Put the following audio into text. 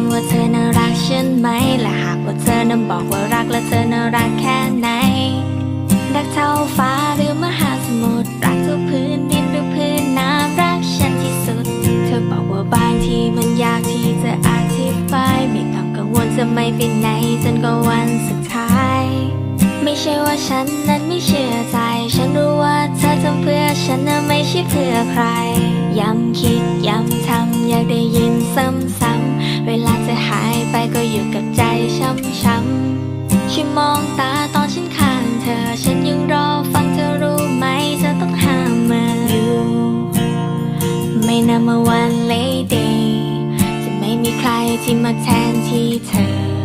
ำว่าเธอน่ารักใช่ไหม และหากว่าเธอนั้นบอกว่ารักและเธอน่ารักแค่ไหน รักเท่าฟ้าหรือมหาสมุทร รักเท่าพื้นดินหรือพื้นน้ำรักฉันที่สุด เธอบอกว่าบางทีมันยากที่จะอธิบาย มีความกังวลจะไม่ไปไหนจนกว่าวันสุดท้าย ไม่ใช่ว่าฉันนั้นไม่เชื่อใจ ฉันรู้ว่าเธอทำเพื่อฉันนะไม่ใช่เพื่อใคร ย้ำคิด ซ้ำๆเวลาจะหายไปก็อยู่กับใจช้ำๆช่วยมองตาตอนฉันข้างเธอ ฉันยังรอฟังเธอรู้ไหมเธอต้องห้ามมาอยู่ ไม่นำมาวันเลยเดย์จะไม่มีใครที่มาแทนที่เธอ